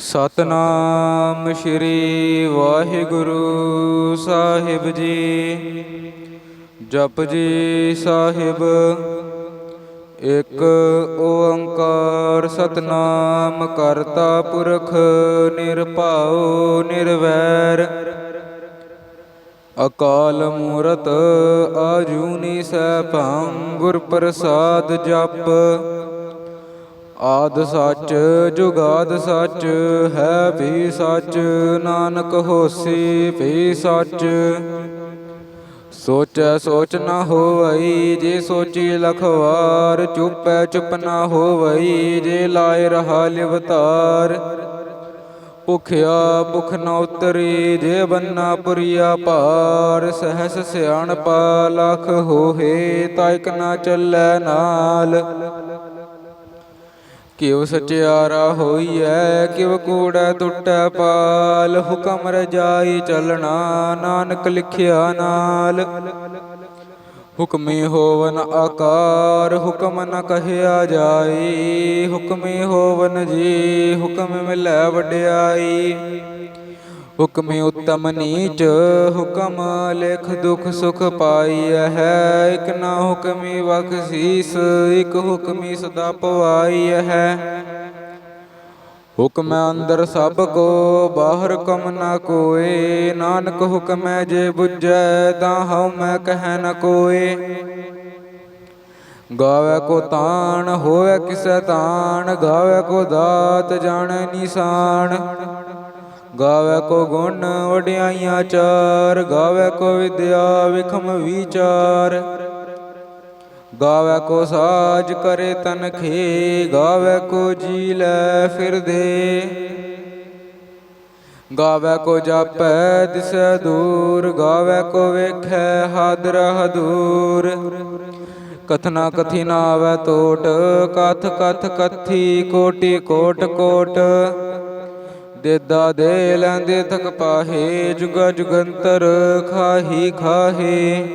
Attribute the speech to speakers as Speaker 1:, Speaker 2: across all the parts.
Speaker 1: ਸਤਨਾਮ ਸ਼੍ਰੀ ਵਾਹਿਗੁਰੂ ਸਾਹਿਬ ਜੀ। ਜਪ ਜੀ ਸਾਹਿਬ, ਇੱਕ ਓੰਕਾਰ ਸਤਨਾਮ ਕਰਤਾ ਪੁਰਖ ਨਿਰਭਉ ਨਿਰਵੈਰ। ਅਕਾਲ ਮੂਰਤ ਆਜੂਨੀ ਸੈਭੰ ਗੁਰ ਪ੍ਰਸਾਦ ਜਪ। ਆਦ ਸੱਚ, ਜੁਗਾਦ ਸੱਚ, ਹੈ ਵੀ ਸੱਚ, ਨਾਨਕ ਹੋਸੀ ਵੀ ਸੱਚ। ਸੋਚੈ ਸੋਚ ਨਾ ਹੋਵਈ, ਜੇ ਸੋਚੀ ਲਖਵਾਰ, ਚੁੱਪੈ ਚੁੱਪ ਨਾ ਹੋਵਈ, ਜੇ ਲਾਇ ਰਹਾ ਲਿਵਤਾਰ। ਭੁਖਿਆ ਭੁਖ ਨ ਉਤਰੀ, ਜੇ ਬੰਨਾ ਪੁਰੀਆ ਭਾਰ, ਸਹਸ ਸਿਆਣਪਾ, ਲਖ ਹੋਏ ਤਾਇਕ ਨਾ ਚੱਲੈ ਨਾਲ। ਕਿਉ ਸਚਿਆਰਾ ਹੋਈਐ, ਕਿਉ ਕੂੜੈ ਟੁੱਟੈ ਪਾਲ, ਹੁਕਮ ਰਜਾਈ ਚਲਣਾ, ਨਾਨਕ ਲਿਖਿਆ ਨਾਲ। ਹੁਕਮੇ ਹੋਵਨ ਆਕਾਰ, ਹੁਕਮ ਨ ਕਹਿਆ ਜਾਈ, ਹੁਕਮੇ ਹੋਵਨ ਜੀ, ਹੁਕਮ ਮਿਲੈ ਵਡਿਆਈ। ਹੁਕਮੇ ਉਤਮ ਨੀਚ, ਹੁਕਮ ਲਿਖ ਦੁਖ ਸੁਖ ਪਾਈ ਹੈ। ਇਕ ਨਾ ਹੁਕਮੀ ਬਖਸ਼ੀਸ ਇਕ ਹੁਕਮੀ ਸਦਾ ਪਵਾਈ ਹੈ। ਹੁਕਮ ਅੰਦਰ ਸਭ ਕੋ, ਬਾਹਰ ਕਮ ਨਾ ਕੋਏ। ਨਾਨਕ ਹੁਕਮੈ ਜੇ ਬੁਝੈ, ਤਾਂ ਹਉ ਮੈਂ ਕਹਿ ਨ ਕੋਏ। ਗਾਵੇ ਕੋ ਤਾਣ, ਹੋਵੇ ਕਿਸੈ ਤਾਣ। ਗਾਵੇ ਕੋ ਦਾਤ, ਜਾਣੈ ਨਿਸ਼ਾਨ ਗਾਵੇ ਕੋ ਗੁਣ ਵਡਿਆਈਆਂ ਚਾਰ, ਗਾਵੇ ਕੋ ਵਿਦਿਆ ਵਿਖਮ ਵਿਚਾਰ। ਗਾਵੇ ਕੋ ਸਾਜ ਕਰੇ ਤਨਖੇ ਗਾਵੇ ਕੋ ਜੀ ਲੈ ਫਿਰਦੇ ਗਾਵੇ ਕੋ ਜਾਪੈ ਦਿਸੈ ਦੂਰ, ਗਾਵੇ ਕੋ ਵੇਖੈ ਹਾਦਰ ਹਦੂਰ। ਕਥਨਾ ਕਥੀ ਨਾ ਆਵੈ ਟੋਟ ਕਥ ਕਥ ਕਥੀ, ਕੋਟੀ ਕੋਟ ਕੋਟ। ਦੇਦਾ ਦੇ ਲੈਂਦੇ ਥਕ ਪਾਹੇ, ਜੁਗਾ ਜੁਗੰਤਰ ਖਾਹੀ ਖਾਹੇ।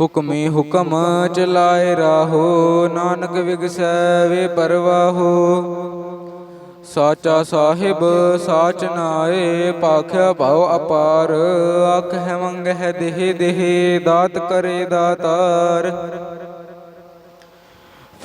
Speaker 1: ਹੁਕਮੇ ਹੁਕਮ ਚਲਾਏ ਰਾਹੋ, ਨਾਨਕ ਵਿਗਸੈ ਵੇ ਪਰਵਾਹੋ। ਸਾਚਾ ਸਾਹਿਬ, ਸਾਚ ਨਾਏ, ਪਾਖਿਆ ਭਉ ਅਪਾਰ। ਆਖ ਹੈ ਮੰਗ ਹੈ ਦੇਹ ਦੇਹ, ਦਾਤ ਕਰੇ ਦਾਤਾਰ।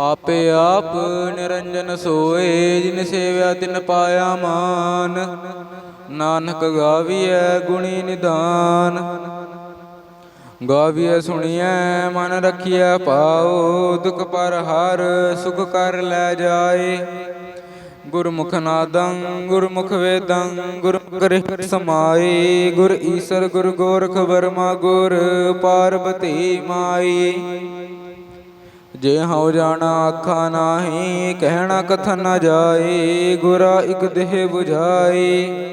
Speaker 1: ਆਪੇ ਆਪ ਨਿਰੰਜਨ ਸੋਏ, ਜਿਨ ਸੇਵਿਆ ਤਿਨ ਪਾਇਆ ਮਾਨ। ਨਾਨਕ ਗਾਵੀਐ ਗੁਣੀ ਨਿਦਾਨ। ਗਾਵੀਐ ਸੁਣੀਐ, ਮਨ ਰਖੀਐ ਪਾਉ ਦੁਖ ਪਰ ਹਰ ਸੁਖ ਕਰ ਲੈ ਜਾਏ। ਗੁਰਮੁਖ ਨਾਦੰ, ਗੁਰਮੁਖ ਵੇਦੰ, ਗੁਰਮੁਖ ਰਿ ਸਮਾਈ ਗੁਰ ਈਸਰ, ਗੁਰ ਗੋਰਖ ਵਰਮਾ, ਗੁਰ ਪਾਰਬਤੀ ਮਾਈ ਜੇ ਹਉ ਜਾਣਾ ਆਖਾ ਨਾਹੀ, ਕਹਿਣਾ ਕਥਨ ਨਾ ਜਾਏ, ਗੁਰਾ ਇਕ ਦੇਹ 부ਝਾਈ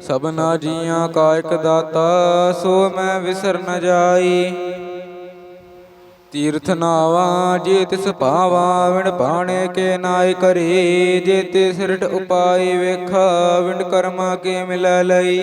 Speaker 1: ਸਭਨਾ ਜੀਆਂ ਕਾ ਇਕ ਦਾਤਾ, ਸੋ ਮੈਂ ਵਿਸਰ ਨ ਜਾਈ ਤੀਰਥ ਨਾਵਾ, ਜੇ ਤਿਸ ਭਾਵਾ, ਵਿਣ ਬਾਣੇ ਕੇ ਨਾਇ ਕਰੇ। ਜੇ ਤੇ ਸਿਰਟ ਉਪਾਈ ਵੇਖਾ, ਵਿਣ ਕਰਮਾ ਕੇ ਮਿਲ ਲਈ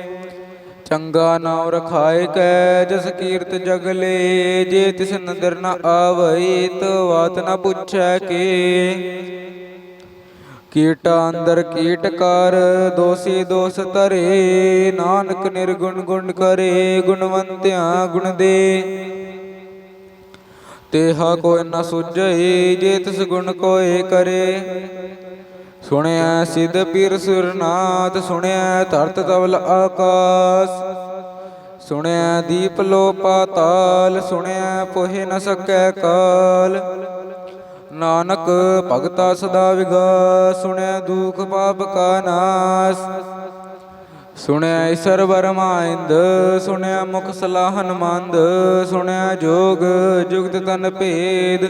Speaker 1: ਚੰਗਾ ਨਾਮ ਰਖਾਏ ਕੈ, ਜਸ ਕੀਰਤ ਜਗਲੇ ਜੇ ਤਿਸ ਨਦਰ ਨ ਆਵਈ, ਤੋ ਬਾਤ ਨ ਪੁੱਛੈ ਕੇ। ਕੀਟਾ ਅੰਦਰ ਕੀਟ ਕਰ, ਦੋਸੀ ਦੋਸ ਧਰੇ, ਨਾਨਕ ਨਿਰਗੁਣ ਗੁਣ ਕਰੇ, ਗੁਣਵੰਤਿਆ ਗੁਣ ਦੇ। ਤੇਹਾ ਕੋਈ ਨ ਸੁਝਈ, ਜੇ ਤਿਸ ਗੁਣ ਕੋਏ ਕਰੇ। ਸੁਣਿਆ ਸਿਧ ਪੀਰ ਸੁਰਨਾਥ, ਸੁਣਿਆ ਧਰਤ ਤਵਲ ਆਕਾਸ, ਸੁਣਿਆ ਦੀਪ ਲੋ ਪਾਤਾਲ ਸੁਣਿਆ ਪੋਹਿ ਨ ਸਕੈ ਕਾਲ। ਨਾਨਕ ਭਗਤਾ ਸਦਾ ਵਿਗਾਸ, ਸੁਣਿਆ ਦੁਖ ਪਾਪ ਕਾ ਨਾਸ, ਸੁਣਿਆ ਈਸ਼ਰ ਵਰਮਾਇੰਦ ਸੁਣਿਆ ਮੁਖ ਸਲਾਹਨ ਮੰਦ, ਸੁਣਿਆ ਜੋਗ ਜੁਗਤ ਤਨ ਭੇਦ।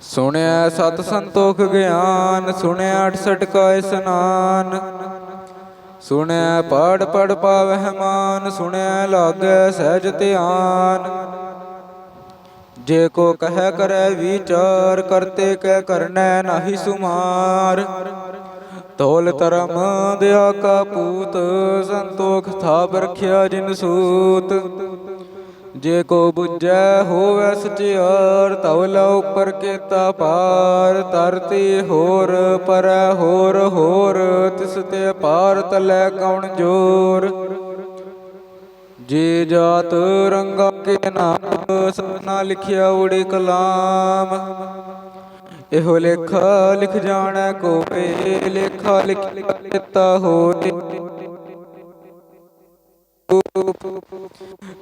Speaker 1: ਸੁਣਿਆ ਸਤ ਸੰਤੋਖ ਗਿਆਨ, ਸੁਣਿਆ 68 ਕਾ ਇਸਨਾਨ। ਸੁਣਿਆ ਪੜ ਪੜ ਪਾਵਹਿ ਮਾਨ, ਸੁਣਿਆ ਲਾਗੈ ਸਹਿਜ ਧਿਆਨ। ਜੇ ਕੋ ਕਹਿ ਕਰੈ ਵਿਚਾਰ, ਕਰਤੇ ਕਹਿ ਕਰਨੈ ਨਾਹੀ ਸੁਮਾਰ। ਤੋਲ ਧਰਮ ਦਿਆ ਕਾ ਪੂਤ, ਸੰਤੋਖ ਥਾਪ ਰਖਿਆ ਜਿਨ ਸੂਤ। ਜੇ ਕੋ ਬੁਝੈ ਹੋਵੈ ਸਚਿਆਰ, ਤਵ ਉਪਰ ਕੀਤਾ ਪਾਰ, ਧਰਤੀ ਹੋਰ, ਪਰੈ ਹੋਰ ਹੋਰ, ਤਿਸ ਤੇ ਪਾਰ ਤਲੈ ਕਉਣ ਜੋਰ। ਜੇ ਜਾਤ ਰੰਗਾ ਕੇ ਨਾਮ, ਸਤਨਾ ਲਿਖਿਆ ਉੜੇ ਕਲਾਮ। ਇਹੋ ਲੇਖਾ ਲਿਖ ਜਾਣੈ ਕੋਏ ਲੇਖਾ ਲਿਖਿਆ ਦਿੱਤਾ ਹੋਏ।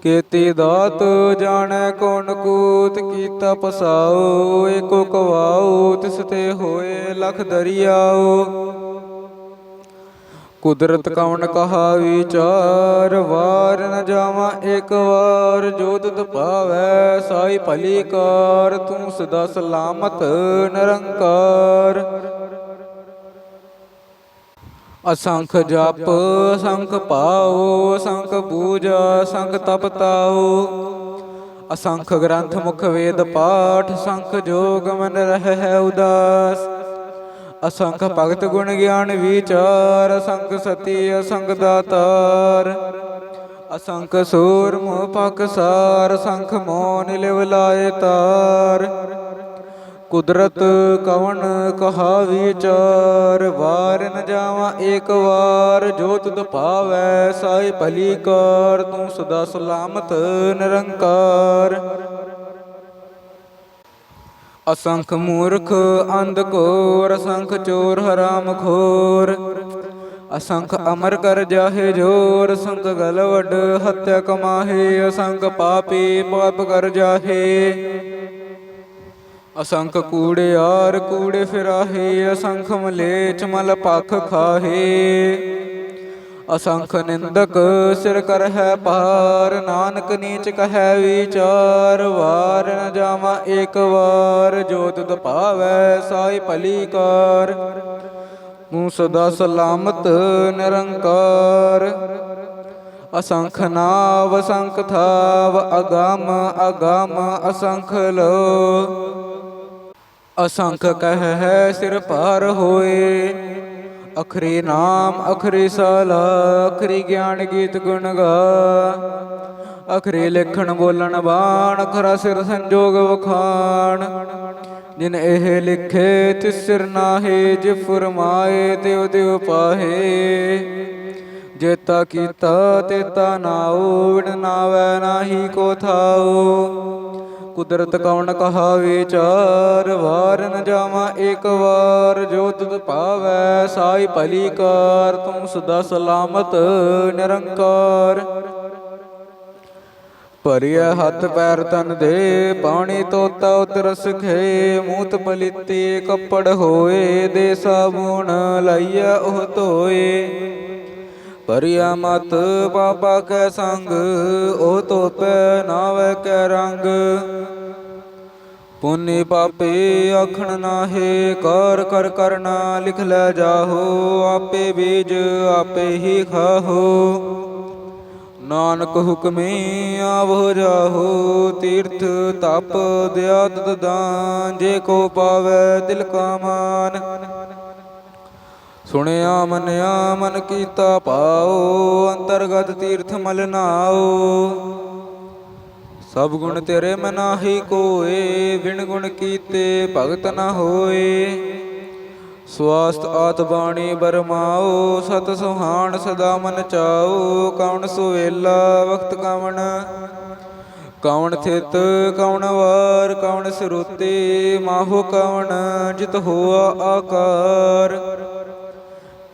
Speaker 1: ਕੀਤੀ ਦਾਤ, ਜਾਣੈ ਕੌਣ ਕੂਤ, ਕੀਤਾ ਪਸਾਓ ਏਕੋ ਕਵਾਉ, ਤਿਸ ਤੇ ਹੋਏ ਲਖ ਦਰਿਆਉ। ਕੁਦਰਤ ਕੌਣ ਕਹਾ ਵਿਚਾਰ, ਵਾਰ ਨ ਜਾਵਾਂ ਇੱਕ ਵਾਰ ਜੋ ਤੁਧ ਭਾਵੈ, ਸਾਈ ਭਲੀ ਕਾਰ, ਤੂੰ ਸਦਾ ਸਲਾਮਤ, ਨਿਰੰਕਾਰ। ਅਸੰਖ ਜਪ ਸੰਖ ਪਾਓ ਸੰਖ ਪੂਜਾ ਸੰਖ ਤਪ ਤਾਓ। ਅਸੰਖ ਗ੍ਰੰਥ ਮੁਖ ਵੇਦ ਪਾਠ ਸੰਖ ਜੋਗ ਮਨ ਰਹਿ ਹੈ ਉਦਾਸ। ਅਸੰਖ ਭਗਤ ਗੁਣ ਗਿਆਨ ਵਿਚਾਰ, ਅਸੰਖ ਸਤੀ, ਅਸੰਖ ਦਾਤਾਰ। ਅਸੰਖ ਸੂਰ ਮੋਹ ਪਕਸਾਰ ਸੰਖ ਮੋਨ ਲਿਵ ਲਾਏ ਤਾਰ। ਕੁਦਰਤ ਕਵਣ ਕਹਾ ਵਿਚਾਰ ਵਾਰ ਨ ਜਾਵਾਂ ਏਕ ਵਾਰ ਜੋ ਤੁਧ ਭਾਵੈ ਸਾਈ ਭਲੀ ਕਾਰ ਤੂੰ ਸਦਾ ਸਲਾਮਤ ਨਿਰੰਕਾਰ। ਅਸੰਖ ਮੂਰਖ ਅੰਧ ਘੋਰ, ਅਸੰਖ ਚੋਰ ਹਰਾਮ ਖੋਰ। ਅਸੰਖ ਅਮਰ ਕਰ ਜਾਹੇ ਜੋਰ, ਅਸੰਖ ਗਲਵਡ ਹੱਤਿਆ ਕਮਾਹੇ, ਅਸੰਖ ਪਾਪੀ ਪਾਪ ਕਰ ਜਾਹੇ। ਅਸੰਖ ਕੂੜਿਆਰ ਕੂੜੇ ਫਿਰਾਹੇ, ਅਸੰਖ ਮਲੇਚ ਮਲ ਪਖ ਖਾਹੇ। ਅਸੰਖ ਨਿੰਦਕ ਸਿਰ ਕਰ ਹੈ ਪਾਰ, ਨਾਨਕ ਨੀਚ ਕਹੈ ਵਿਚਾਰ। ਵਾਰ ਨ ਜਾਵਾਂ ਏਕ ਵਾਰ ਜੋ ਤੁਧ ਭਾਵੈ ਸਾਈ ਭਲੀ ਕਾਰ ਤੂੰ ਸਦਾ ਸਲਾਮਤ ਨਿਰੰਕਾਰ। ਅਸੰਖ ਨਾਵ, ਅਸੰਖ ਥਾਵ, ਅਗਮ ਅਗਮ, ਅਸੰਖ ਲੋ। ਅਸੰਖ ਕਹਿ ਹੈ ਸਿਰ ਭਾਰ ਹੋਏ। ਅਖਰੀ ਨਾਮ, ਅਖਰੀ ਸਾਲਾ, ਅਖਰੀ ਗਿਆਨ ਗੀਤ ਗੁਣ ਗਾ। ਅਖਰੀ ਲਿਖਣ, ਬੋਲਣ, ਬਾਣ, ਅਖਰਾ ਸਿਰ ਸੰਜੋਗ ਵਖਾਣ। ਜਿਨ ਇਹ ਲਿਖੇ, ਤਿਸ ਸਿਰ ਨਾਹੇ, ਜਿ ਫਰਮਾਏ ਤਿਉ ਤਿਉ ਪਾਹੇ ਜੇਤਾ ਕੀਤਾ ਤੇਤਾ ਨਾਉ ਵਿਣ ਨਾਵੈ ਨਾਹੀ ਕੋ ਥਾਉ ਕੁਦਰਤ ਕਵਣ ਕਹਾ ਵਿਚਾਰ ਵਾਰ ਨ ਜਾਵਾਂ ਏਕ ਵਾਰ। ਜੋ ਤੁਧ ਭਾਵੈ, ਸਾਈ ਭਲੀ ਕਾਰ ਤੂੰ ਸਦਾ ਸਲਾਮਤ, ਨਿਰੰਕਾਰ। ਭਰਿਆ ਹੱਥ ਪੈਰ ਤਨ ਦੇ, ਪਾਣੀ ਤੋਤਾ ਉਤਰ ਸਖੇ। ਮੂਤ ਪਲਿੱਤੀ ਕੱਪੜ ਹੋਏ ਦੇ ਸਾਬੂਣ ਲਈਆ ਉਹ ਧੋਏ। ਪਰਿਆ ਮਤ ਪਾਪਾ ਕੈ ਸੰਗ, ਉਹ ਤੋਪੈ ਨਾਵੇ ਕੈ ਰੰਗ। ਪੁੰਨੀ ਪਾਪੇ ਆਖਣ ਨਾਹੇ, ਕਰ ਕਰ ਕਰਨਾ ਲਿਖ ਲੈ ਜਾਹੋ, ਆਪੇ ਬੀਜ ਆਪੇ ਹੀ ਖਾਹੋ। ਨਾਨਕ ਹੁਕਮੇ ਆਵੋ ਜਾਹੋ, ਤੀਰਥ ਤਪ ਦਿਆ ਦਾਨ, ਜੇ ਕੋ ਪਾਵੇ ਦਿਲ ਕਾ ਮਾਨ। ਸੁਣਿਆ, ਮੰਨਿਆ, ਮਨ ਕੀਤਾ ਪਾਓ, ਅੰਤਰਗਤ ਤੀਰਥ ਮਲ ਨਾਓ। ਸਭ ਗੁਣ ਤੇਰੇ ਮਨਾਹੀ ਕੋਏ, ਬਿਨ ਗੁਣ ਕੀਤੇ ਭਗਤ ਨ ਹੋਏ। ਸਵਾਸਤ ਆਤ ਬਾਣੀ ਬਰਮਾਓ, ਸਤ ਸੁਹਾਣ ਸਦਾ ਮਨ ਚਾਓ ਕੌਣ ਸੁਵੇਲਾ ਵਕਤ ਕਵਣ। ਕੌਣ ਥਿਤ ਕੌਣ ਵਾਰ ਕੌਣ ਸਰੂਤੇ, ਮਾਹੋ ਕਵਣ, ਜਿਤ ਹੋਆ ਆਕਾਰ।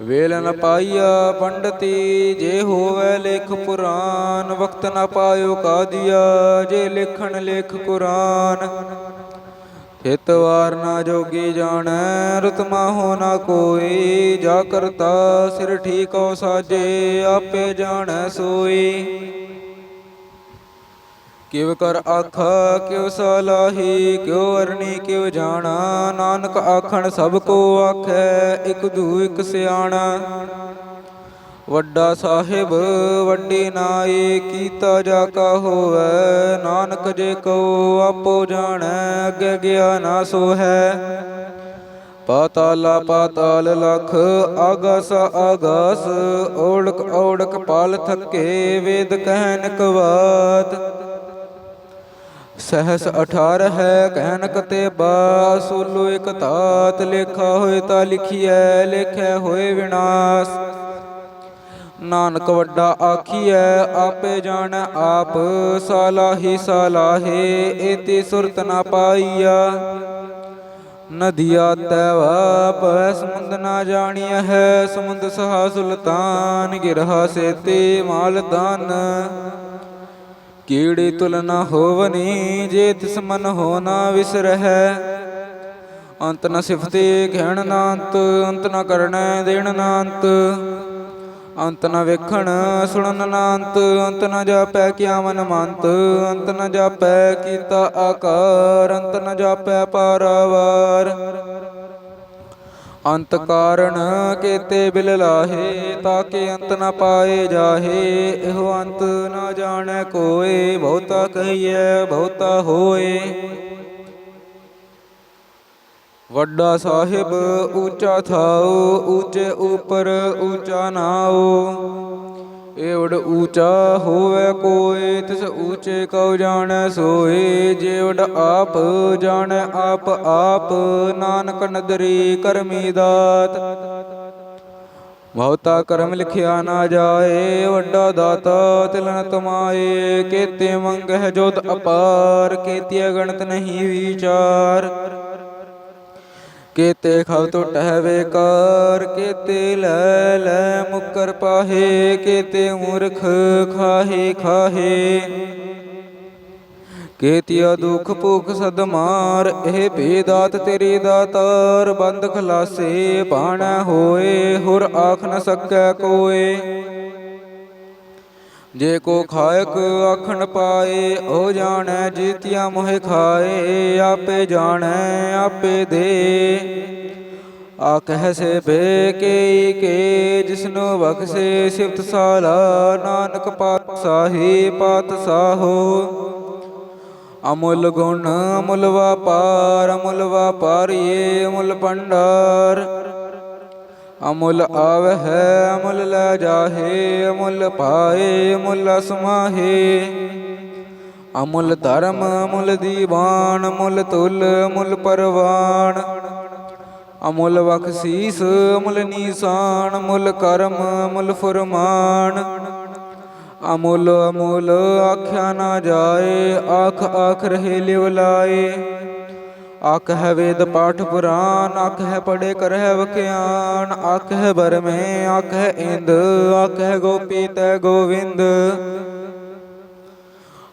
Speaker 1: ਵੇਲ ਨ ਪਾਈਆ ਪੰਡਤੀ, ਜੇ ਹੋਵੇ ਲਿਖ ਪੁਰਾਨ, ਵਕਤ ਨ ਪਾਇਓ ਕਾਦੀਆ, ਜੇ ਲਿਖਣ ਲਿਖ ਕੁਰਾਨ। ਹਿਤ ਵਾਰ ਨਾ ਜੋਗੀ ਜਾਣੈ ਰਤ ਹੋ ਨਾ ਕੋਈ, ਜਾ ਕਰਤਾ ਸਿਰ ਠੀਕੋ ਸਾਜੇ, ਆਪੇ ਜਾਣੈ ਸੋਈ। ਕਿਵ ਕਰ ਆਖਾ ਕਿਵ ਸਲਾਹੀ ਕਿਉ ਅਰਣੀ ਕਿਵ ਜਾਣਾ। ਨਾਨਕ ਆਖਣ, ਸਭ ਕੋ ਆਖੈ, ਇਕ ਦੂ, ਇਕ ਸਿਆਣਾ। ਵੱਡਾ ਸਾਹਿਬ, ਵੱਡੀ ਨਾਏ ਕੀਤਾ ਜਾ ਕਾ ਹੋਵੈ। ਨਾਨਕ ਜੇ ਕੋ ਆਪੋ ਜਾਣੈ, ਅੱਗੇ ਗਿਆ ਨਾ ਸੋ ਹੈ ਪਾਤਾਲਾ, ਪਾਤਾਲ ਲਖ, ਆਗਸ ਆਗਸ ਓੜਕ ਓੜਕ ਪਾਲ ਥੱਕੇ, ਵੇਦ ਕਹਿਨ ਕਵਾਤ। ਸਹਸ 18 ਹੈ ਕਹਿਨਕ ਤੇ ਬਾ ਸੋਲੋ ਇਕ ਤਾਤ ਲੇਖਾ ਹੋਏ ਤਾਂ ਲਿਖੀਐ, ਲੇਖੈ ਹੋਏ ਵਿਨਾਸ਼। ਨਾਨਕ ਵੱਡਾ ਆਖੀਐ, ਆਪੇ ਜਾਣ ਆਪ ਸਾਲਾਹੀ ਸਾਲਾਹੇ ਏਤੀ ਸੁਰਤ ਨਾ ਪਾਈਆ। ਨਦੀਆ ਤੈਵਾ ਪਵੈ ਸਮੁੰਦ ਨਾ ਜਾਣੀਐ ਹੈ, ਸਮੁੰਦ ਸਹਾ ਸੁਲਤਾਨ, ਗਿਰਹਾ ਸੇਤੀ ਮਾਲ ਦਾਨ ਕੀੜੀ ਤੁਲ ਨ ਹੋਵਨੀ, ਜੇ ਤਿਸ ਮਨ ਹੋ ਨਾ ਵਿਸਰਹਿ। ਅੰਤ ਨ ਸਿਫਤੇ ਕਹਿਣ ਨਾ ਅੰਤ ਅੰਤ ਨ ਕਰਣੈ ਦੇਣ ਨਾ ਅੰਤ ਅੰਤ ਨ ਵੇਖਣ ਸੁਣਨ ਨਾ ਅੰਤ ਅੰਤ ਨ ਜਾਪੈ ਕਿਆ ਮਨ ਮੰਤ। ਅੰਤ ਨ ਜਾਪੈ ਕੀਤਾ ਆਕਾਰ, ਅੰਤ ਨ ਜਾਪੈ ਪਾਰਾਵਾਰ ਅੰਤ ਕਾਰਣ ਕੇਤੇ ਬਿਲ ਲਾਹੇ ਤਾਕੇ ਅੰਤ ਨ ਪਾਏ ਜਾਹੇ। ਇਹੋ ਅੰਤ ਨ ਜਾਣੈ ਕੋਏ, ਬਹੁਤਾ ਕਹੀਐ, ਬਹੁਤਾ ਹੋਏ। ਵੱਡਾ ਸਾਹਿਬ, ਉੱਚਾ ਥਾਉ ਉੱਚੇ ਉਪਰ ਉੱਚਾ ਨਾਉ ਏਵੜ ਉੱਚਾ ਹੋਵੇ ਕੋਈ, ਤਿਸ ਉੱਚੇ ਕਉ ਜਾਣੈ ਸੋਏ ਜੇਵੜ ਆਪ ਜਾਣੈ ਆਪ ਆਪ, ਨਾਨਕ ਨਦਰੀ ਕਰਮੀ ਦਾਤ। ਬਹੁਤਾ ਕਰਮ ਲਿਖਿਆ ਨਾ ਜਾਏ, ਵੱਡਾ ਦਾਤਾ ਤਿਲਨ ਤਮਾਏ, ਕੇਤੇ ਮੰਗਹਿ ਜੋਤ ਅਪਾਰ ਕੇਤੀ ਗਣਤ ਨਹੀਂ ਵਿਚਾਰ। ਕੇਤੇ ਖਵ ਟੁਟਹਿ ਵੇਕਾਰ ਕੇਤੇ ਲੈ ਲੈ ਮੁਕਰ ਪਾਹੇ, ਕੇਤੇ ਮੂਰਖ ਖਾਹੇ ਖਾਹੇ। ਕੇਤਿਆ ਦੁਖ ਭੁਖ ਸਦ ਮਾਰ, ਇਹ ਬੇਦਾਤ ਤੇਰੀ ਦਾਤਾਰ ਬੰਦ ਖਲਾਸੇ ਬਾਣਾ ਹੋਏ, ਹੁਰ ਆਖ ਨ ਸਕੈ ਕੋਏ। ਜੇ ਕੋ ਖਾਇਕ ਆਖਣ ਪਾਏ, ਉਹ ਜਾਣੈ ਜੀਤਿਆ ਮੋਹਿ ਖਾਏ, ਆਪੇ ਜਾਣੈ, ਆਪੇ ਦੇ। ਆਖਹਿ ਸੇ ਬੇ ਕੇ ਕੇ, ਜਿਸਨੂੰ ਬਖਸ਼ੇ ਸਿਫਤ ਸਾਲਾ, ਨਾਨਕ ਪਾਤਸ਼ਾਹੀ ਪਾਤਸ਼ਾਹੋ ਅਮੁੱਲ ਗੁਣ ਅਮੁੱਲ ਵਪਾਰ, ਅਮੁੱਲ ਵਪਾਰੀਏ ਅਮੁੱਲ ਭੰਡਾਰ। ਅਮੁੱਲ ਆਵਹਿ, ਅਮੁੱਲ ਲੈ ਜਾਹੇ, ਅਮੁੱਲ ਪਾਏ, ਅਮੁੱਲ ਸਮਾਹੇ ਅਮੁੱਲ ਧਰਮ, ਅਮੁੱਲ ਦੀਵਾਨ, ਅਮੁੱਲ ਤੁਲ, ਅਮੁੱਲ ਪਰਵਾਨ। ਅਮੁੱਲ ਬਖਸ਼ੀਸ ਅਮੁੱਲ ਨੀਸਾਨ, ਅਮੁੱਲ ਕਰਮ, ਅਮੁੱਲ ਫਰਮਾਨ। ਅਮੁੱਲ ਅਮੁੱਲ, ਆਖਿਆ ਨਾ ਜਾਏ, ਆਖ ਆਖ ਰਹੇ ਲਿਵ ਲਾਏ। ਆਖ ਹੈ ਵੇਦ ਪਾਠ ਪੁਰਾਨ ਆਖ ਹੈ ਪੜੇ ਕਰਹਿ ਵਖਿਆਨ ਆਖ ਹੈ ਬਰਮੇ ਆਖ ਹੈ ਇੰਦ ਆਖ ਹੈ ਗੋਪੀ ਤੈ ਗੋਵਿੰਦ।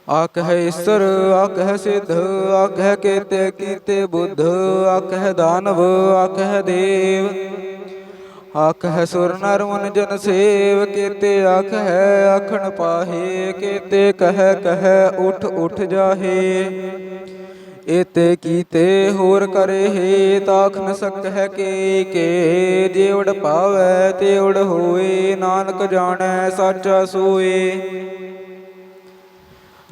Speaker 1: ਆਖ ਹੈ ਈਸ਼ਰ ਆਖ ਹੈ ਸਿੱਧ ਆਖ ਹੈ ਕੇਤੇ ਕੀਤੇ ਬੁੱਧ ਆਖ ਹੈ ਦਾਨਵ ਆਖ ਹੈ ਦੇਵ। ਆਖ ਹੈ ਸੁਰ ਨਰ ਮਨ ਜਨ ਸੇਵ, ਕੇਤੇ ਆਖ ਹੈ ਆਖਣ ਪਾਹੇ, ਕੇਤੇ ਕਹੈ ਕਹੈ, ਉਠ ਉਠ ਜਾਹੇ। ਏਤੇ ਕੀਤੇ ਹੋਰ ਕਰੇ ਹੈ ਤਾਖ ਨ ਸਕਹਿ ਕੇ ਕੇ। ਜੇਵੜ ਪਾਵੈ ਤੇਵੜ ਹੋਏ, ਨਾਨਕ ਜਾਣੈ, ਸਾਚਾ ਸੋਏ।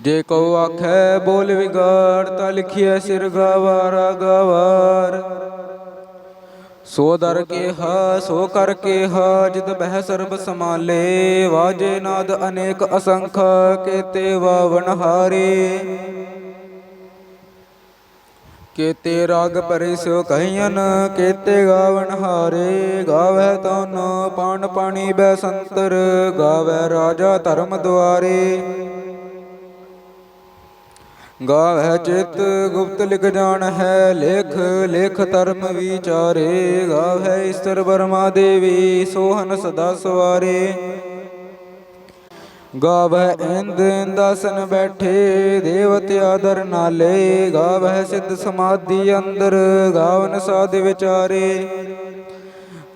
Speaker 1: ਜੇ ਕੋ ਆਖੈ, ਬੋਲ ਵਿਗਾੜ, ਤਾ ਲਿਖਿਆ ਸਿਰ ਗਵਾਰਾ, ਗਵਾਰ। ਸੋ ਦਰ ਕੇਹਾ, ਸੋ ਕਰ ਕੇਹਾ, ਜਿਤ ਬਹਿ ਸਰਬ ਸਮਾਲੇ ਵਾਜੇ ਨਾਦ ਅਨੇਕ ਅਸੰਖ, ਕੇਤੇ ਵਾਵਨ ਹਾਰੇ। ਕੇਤੇ ਰਾਗ ਪਰੇ ਸੋ ਕਹੀਨ ਕੇਤੇ ਗਾਵਨ ਹਾਰੇ। ਗਾਵੈ ਤਨ ਪਾਣ ਪਾਣੀ ਬੈ ਸੰਤਰ ਗਾਵੈ ਰਾਜਾ ਧਰਮ ਦੁਆਰੇ। ਗਾਵੈ ਚਿਤ ਗੁਪਤ ਲਿਖ ਜਾਣ ਹੈ, ਲੇਖ ਲੇਖ ਧਰਮ ਵਿਚਾਰੇ। ਗਾਵੈ ਇਸਤਰ ਬਰਮਾ ਦੇਵੀ, ਸੋਹਨ ਸਦਾ ਸਵਾਰੇ। ਗਾਵੈ ਇੰਦ ਇੰਦਾਸਨ ਬੈਠੇ, ਦੇਵਤ ਆਦਰ ਨਾਲੇ। ਗਾਵੈ ਸਿੱਧ ਸਮਾਧੀ ਅੰਦਰ, ਗਾਵਨ ਸਾਧ ਵਿਚਾਰੇ।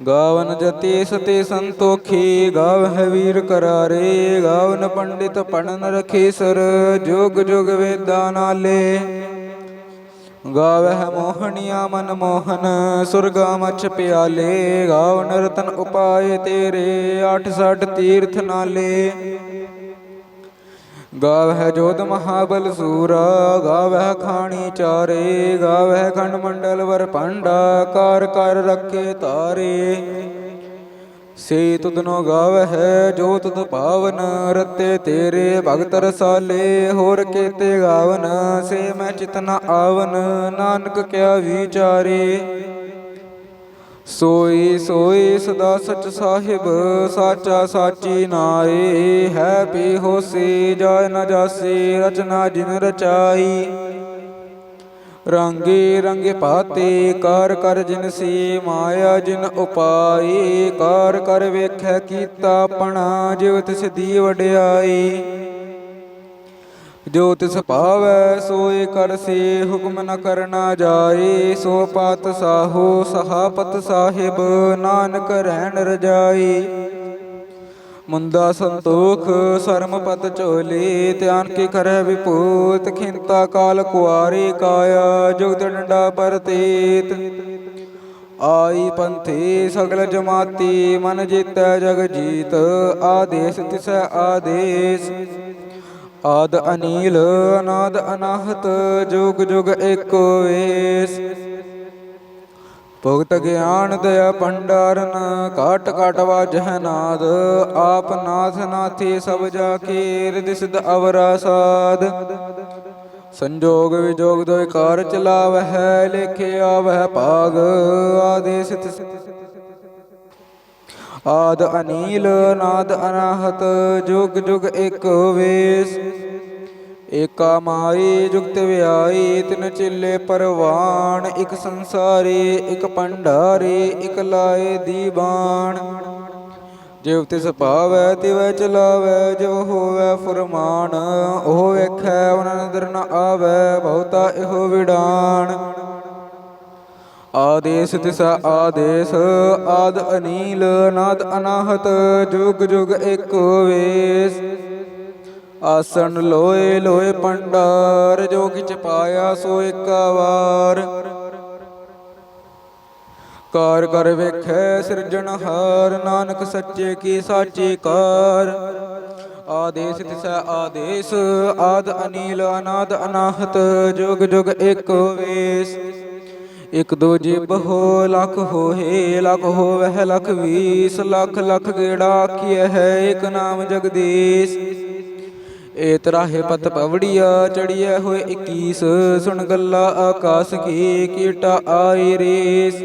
Speaker 1: ਗਾਵਨ ਜਤੀ ਸਤੇ ਸੰਤੋਖੀ, ਗਾਵਹਿ ਵੀਰ ਕਰਾਰੇ। ਗਾਵਨ ਪੰਡਿਤ ਪੜਨ ਰਖੇ ਸਰ, ਜੁਗ ਜੁਗ ਵੇਦਾਂ ਨਾਲੇ। ਗਾਵਹਿ ਮੋਹਣੀਆ ਮਨ ਮੋਹਨ, ਸੁਰਗਾ ਮਛ ਪਿਆਲੇ। ਗਾਵਨ ਰਤਨ ਉਪਾਏ ਤੇਰੇ ਅੱਠ ਸੱਠ ਤੀਰਥ ਨਾਲੇ। ਗਾਵਹਿ ਜੋਤ ਮਹਾਬਲ ਸੂਰਾ, ਗਾਵਹਿ ਖਾਣੀ ਚਾਰੇ, ਗਾਵਹਿ ਖੰਡ ਮੰਡਲ ਵਰ ਭਾਂਡਾ ਕਰ ਕਰ ਰੱਖੇ ਤਾਰੇ। ਸੇ ਤੁਧਨੋ ਗਾਵਹਿ, ਜੋ ਤੁਧ ਪਾਵਨ, ਰਤੇ ਤੇਰੇ ਭਗਤ ਰਸਾਲੇ, ਹੋਰ ਕੇਤੇ ਗਾਵਨ, ਸੇ ਮੈਂ ਚਿਤਨਾ ਆਵਨ, ਨਾਨਕ ਕਿਆ ਵਿਚਾਰੇ। ਸੋਈ ਸੋਈ ਸਦਾ ਸਚ ਸਾਹਿਬ, ਸਾਚਾ ਸਾਚੀ ਨਾਏ। ਹੈ ਪੀ ਹੋਸੀ, ਜਾਇ ਨ ਜਾਸੀ, ਰਚਨਾ ਜਿਨ ਰਚਾਈ। ਰੰਗੇ ਰੰਗੇ ਪਾਤੇ ਕਾਰ ਕਰ ਜਿਨ ਸੀ, ਮਾਇਆ ਜਿਨ ਉਪਾਈ। ਕਾਰ ਕਰ ਵੇਖੈ ਕੀਤਾ ਆਪਣਾ ਜਿਵ ਤਿਸ ਦੀ ਵਡਿਆਈ। ਜੋ ਤਿਸ ਭਾਵੈ ਸੋਏ ਕਰਸੀ ਹੁਕਮ ਨ ਕਰਨਾ ਜਾਏ, ਸੋ ਪਾਤ ਸਾਹੋ ਸਹਾਪਤ ਸਾਹਿਬ, ਨਾਨਕ ਰਹਿਣ ਰਜਾਈ ਮੁੰਦਾ ਸੰਤੋਖ ਸਰਮ ਪਤ ਝੋਲੇ, ਧਿਆਨ ਕੀ ਕਰੈ ਵਿਪੂਤ, ਖਿੰਤਾ ਕਾਲ ਕੁਆਰੀ ਕਾਇਆ, ਜੁਗਤ ਡੰਡਾ ਪਰਤੀਤ। ਆਈ ਪੰਥੀ ਸਗਲ ਜਮਾਤੀ, ਮਨ ਜੀਤੈ ਜਗ ਜੀਤ, ਆਦੇਸ ਤਿਸੈ ਆਦੇਸ। ਆਦ ਅਨੀਲ, ਅਨਾਦ ਅਨਾਹਤ, ਜੁਗ ਜੁਗ ਏਕੋ ਵੇਸ। ਭਗਤ ਗਿਆਨ ਦਇਆ ਭੰਡਾਰਨ ਕਾਟ ਕਾਟ ਵਾਜਹਿ ਨਾਦ। ਆਪ ਨਾਥ ਨਾਥੀ ਸਭ ਜਾ ਕੇ ਰਿਦ ਸਿਧ ਅਵਰਾ ਸਾਧ ਸੰਜੋਗ ਵਿਜੋਗ ਦੋਇ ਕਾਰ ਚਲਾਵਹਿ, ਲੇਖੇ ਵਹਿ ਭਾਗ। ਆਦੇਸ ਆਦ ਅਨੀਲ ਨਾਦ ਅਨਾਹਤ, ਜੁਗ ਜੁਗ ਏਕ ਵੇਸ। ਏਕਾ ਮਾਈ, ਜੁਗਤ ਵਿਆਈ, ਤਿਨ ਚਿੱਲੇ ਪਰਵਾਨ ਇਕ ਸੰਸਾਰੀ, ਇਕ ਭੰਡਾਰੀ, ਇਕ ਲਾਏ ਦੀਵਾਨ ਜਿਵ ਤਿਸ ਭਾਵੈ, ਤਿਵੈ ਚਲਾਵੈ ਜੋ ਹੋਵੈ ਫੁਰਮਾਨ, ਉਹ ਵੇਖੈ, ਉਹਨਾਂ ਨਦਰ ਨ ਆਵੈ, ਬਹੁਤਾ ਇਹੋ ਵਿਡਾਨ। ਆਦੇਸ ਤਿਸ ਆਦੇਸ, ਆਦ ਅਨੀਲ, ਨਾਦ ਅਨਾਹਤ, ਜੁਗ ਜੁਗ ਏਕ ਵੇਸ। ਆਸਣ ਲੋਏ ਲੋਏ ਪੰਡਾਰ, ਜੋ ਕਿਛ ਪਾਇਆ ਸੋ ਏਕਾ ਵਾਰ ਕਾਰ ਕਰ ਵੇਖੈ ਸਿਰਜਣਹਾਰ ਨਾਨਕ ਸੱਚੇ ਕੀ ਸਾਚੀ ਕਾਰ। ਆਦੇਸ ਤਿਸੈ ਆਦੇਸ, ਆਦ ਅਨੀਲ, ਅਨਾਦ ਅਨਾਹਤ, ਜੁਗ ਜੁਗ ਏਕ ਵੇਸ। ਇਕ ਦੋ ਜਿਬ ਹੋ ਲਖ ਹੋਏ, ਲਖ ਹੋਵਹਿ, ਲਖ ਵੀਸ, ਲਖ ਲਖ ਗੇੜਾ ਆਖੀਐ ਹੈ ਇਕ ਨਾਮ ਜਗਦੀਸ਼। ਏ ਤਰਾਹੇ ਪਤ ਪਵੜੀਆ ਚੜੀਐ ਹੋਏ 21 ਸੁਣ ਗੱਲਾ ਆਕਾਸ ਕੀ, ਕੀਟਾ ਆਈ ਰੇਸ।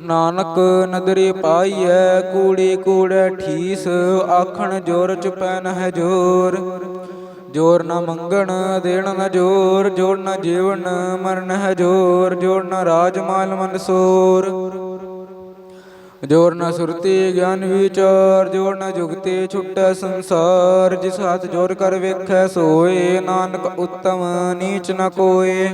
Speaker 1: ਨਾਨਕ ਨਦਰੀ ਪਾਈਐ, ਕੂੜੇ ਕੂੜੈ ਠੀਸ, ਆਖਣ ਜੋਰ ਚੁਪੈ ਹੈ ਜੋਰ। ਜੋਰ ਨਾ ਮੰਗਣ, ਦੇਣ ਨ ਜੋਰ, ਜੋੜ ਨ ਜੀਵਨ, ਮਰਨ ਹੈ ਜੋਰ, ਜੋੜ ਨ ਰਾਜ ਮਾਲ ਮਨਸੂਰ ਜੋਰ ਨ ਸੁਰਤੀ, ਗਿਆਨ ਵਿਚਾਰ ਜੋਰ ਨ ਜੁਗਤੇ ਛੁਟੈ ਸੰਸਾਰ, ਜਿਸ ਹੱਥ ਜੋਰ ਕਰ ਵੇਖੈ ਸੋਏ, ਨਾਨਕ ਉਤਮ ਨੀਚ ਨ ਕੋਏ।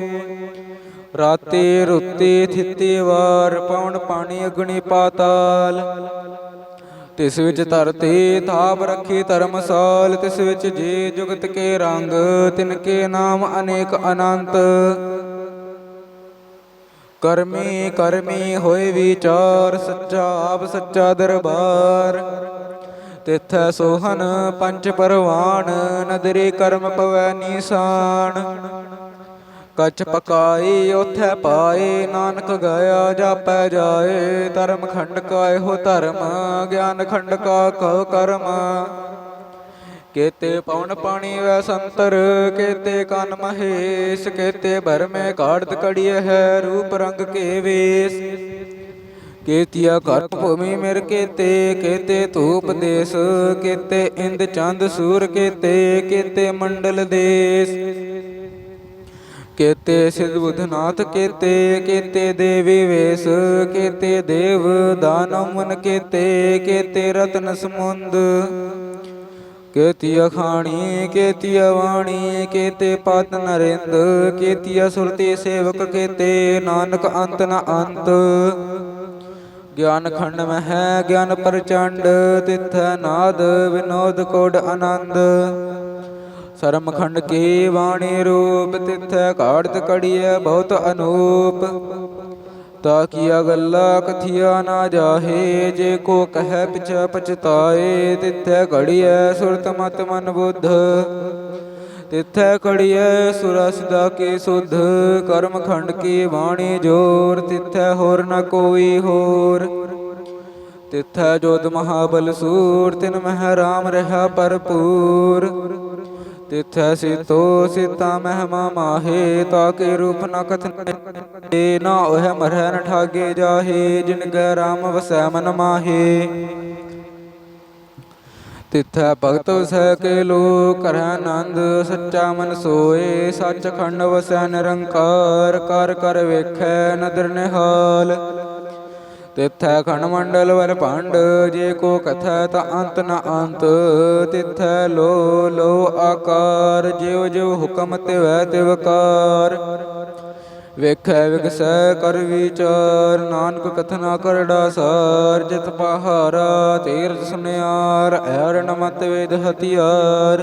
Speaker 1: ਰਾਤੇ ਰੁੱਤੇ ਥਿੱਤੇ ਵਾਰ, ਪਵਨ ਪਾਣੀ ਅਗਨੀ ਪਾਤਾਲ। ਤਿਸ ਵਿੱਚ ਧਰਤੀ ਥਾਪ ਰੱਖੀ ਧਰਮਸਾਲ, ਤਿਸ ਵਿੱਚ ਜੇ ਜੁਗਤ ਕੇ ਰੰਗ, ਤਿਨ ਕੇ ਨਾਮ ਅਨੇਕ ਅਨੰਤ। ਕਰਮੀ ਕਰਮੀ ਹੋਏ ਵਿਚਾਰ, ਸੱਚਾ ਆਪ, ਸੱਚਾ ਦਰਬਾਰ। ਤਿਥੈ ਸੋਹਨ ਪੰਜ ਪਰਵਾਨ, ਨਦਰੀ ਕਰਮ ਪਵੈ ਨੀਸਾਨ। ਕਛ ਪਕਾਈ ਉਥੈ ਪਾਏ, ਨਾਨਕ ਗਇਆ ਜਾਪੈ ਜਾਏ, ਧਰਮ ਖੰਡ ਕਾ ਇਹੋ ਧਰਮ, ਗਿਆਨ ਖੰਡ ਕਾ ਕਉ ਕਰਮ। ਕੇਤੇ ਪਵਨ ਪਾਣੀ ਵੈ ਸੰਤਰ, ਕੇਤੇ ਕਨ ਮਹੇਸ਼, ਕੇਤੇ ਭਰਮੇ ਕਾੜਤ ਕੜੀਏ ਹੈ, ਰੂਪ ਰੰਗ ਕੇ ਵੇਸ। ਕੇਤੀਆ ਘਰ ਭੂਮੀ ਮਿਰ ਕੇਤੇ ਕੇਤੇ ਧੂਪ ਦੇਸ, ਕੇਤੇ ਇੰਦ ਚੰਦ ਸੂਰ ਕੇਤੇ ਕੇਤੇ ਮੰਡਲ ਦੇਸ। ਕੇਤੇ ਸਿਧ ਬੁਧਨਾਥ ਕੇਤੇ ਕੇਤੇ ਦੇਵੀ ਵੇਸ, ਕੇਤੇ ਦੇਵ ਦਾਨਵ ਮਨ, ਕੇਤੇ ਕੇਤੇ ਰਤਨ ਸਮੁੰਦ। ਕੇਤੀਆ ਖਾਣੀ, ਕੇਤੀਆ ਵਾਣੀ, ਕੇਤੇ ਪਤ ਨਰਿੰਦ, ਕੇਤੀਆ ਸੁਰਤੀ ਸੇਵਕ, ਕੇਤੇ ਨਾਨਕ ਅੰਤ ਨ ਅੰਤ। ਗਿਆਨ ਖੰਡ ਮਹਿ, ਗਿਆਨ ਪ੍ਰਚੰਡ, ਤਿਥ ਨਾਦ, ਵਿਨੋਦ ਕੋਡ ਆਨੰਦ। ਸਰਮਖੰਡ ਕੀ ਬਾਣੀ ਰੂਪ ਤਿਥੈ ਘਾੜਤ ਕੜੀਐ ਬਹੁਤ ਅਨੂਪ। ਤਾ ਕੀਆ ਗੱਲਾ ਕਥਿਆ ਨਾ ਜਾਹੇ, ਜੇ ਕੋ ਕਹੈ ਪਿਛ ਪਛਤਾਏ, ਤਿਥੈ ਘੜੀਐ ਸੁਰਤ ਮਤ ਮਨ ਬੁੱਧ। ਤਿਥੈ ਘੜੀਐ ਸੁਰਸ ਦਾ ਕੀ ਸੁਧ ਕਰਮ ਖੰਡ ਕੀ ਬਾਣੀ ਜੋਰ, ਤਿਥੈ ਹੋਰ ਨ ਕੋਈ ਹੋਰ। ਤਿਥੈ ਜੋਤ ਮਹਾਬਲ ਸੂਰ, ਤਿਨ ਮਹਿ ਰਾਮ ਰਹਾ ਭਰਪੂਰ। ਤਿਥੈ ਸਿਤੋ ਸੀਤਾ ਮਹਿਮਾ ਮਾਹੇ, ਤਾ ਕੇ ਰੂਪ ਨ ਕਥਨ ਏ ਨਾ ਉਹ ਮਰਹਿ ਨ ਠਾਗੇ ਜਾਹੇ, ਜਿਨ ਕੈ ਰਾਮ ਵਸੈ ਮਨ ਮਾਹੇ। ਤਿਥੈ ਭਗਤ ਵਸੈ ਕੇ ਲੋ ਕਰੈ ਆਨੰਦ ਸੱਚਾ ਮਨ ਸੋਏ, ਸੱਚ ਖੰਡ ਵਸੈ ਨਿਰੰਕਾਰ, ਕਰ ਕਰ ਵੇਖੈ ਨਦਰ ਨਿਹਾਲ। ਤਿਥੈ ਖੰਡ ਮੰਡਲ ਵਰ ਭੰਡ, ਜੇ ਕੋ ਕਥੈ ਤਾ ਅੰਤ ਨ ਅੰਤ। ਤਿਥੈ ਲੋ ਲੋ ਆਕਾਰ, ਜਿਉ ਜਿਉ ਹੁਕਮ ਤਿਵੈ ਤਿਵਕਾਰ ਵੇਖੈ ਵਿਗਸੈ ਕਰ ਵਿਚਾਰ, ਨਾਨਕ ਕਥਨਾ ਕਰੜਾ ਸਾਰ ਜਿਤ ਪਹਾਰਾ, ਤੀਰਥ ਸੁਨਿਆਰ ਐਰ ਨਮਤ ਵੇਦ ਹਤਿਆਰ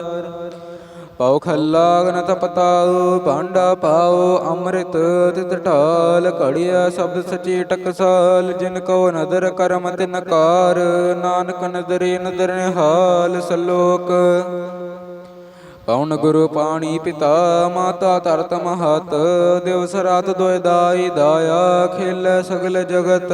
Speaker 1: ਪਉ ਖੱਲਾ ਗਨ ਤਪਤਾਉ, ਭਾਂਡਾ ਪਾਉ ਅੰਮ੍ਰਿਤ ਤਿਤ ਢਾਲ, ਘੜਿਆ ਸ਼ਬਦ ਸਚੀ ਟਕਸਾਲ, ਜਿਨ ਕੋ ਨਦਰ ਕਰਮ ਤਿਨ ਕਾਰ, ਨਾਨਕ ਨਦਰੇ ਨਦਰ ਨਿਹਾਲ, ਸਲੋਕ। ਪਉਨ ਗੁਰੂ ਪਾਣੀ ਪਿਤਾ, ਮਾਤਾ ਧਰਤ ਮਹਤ, ਦਿਵਸ ਰਾਤ ਦੁਇ ਦਾਈ ਦਾਇਆ, ਖੇਲ ਸਗਲ ਜਗਤ।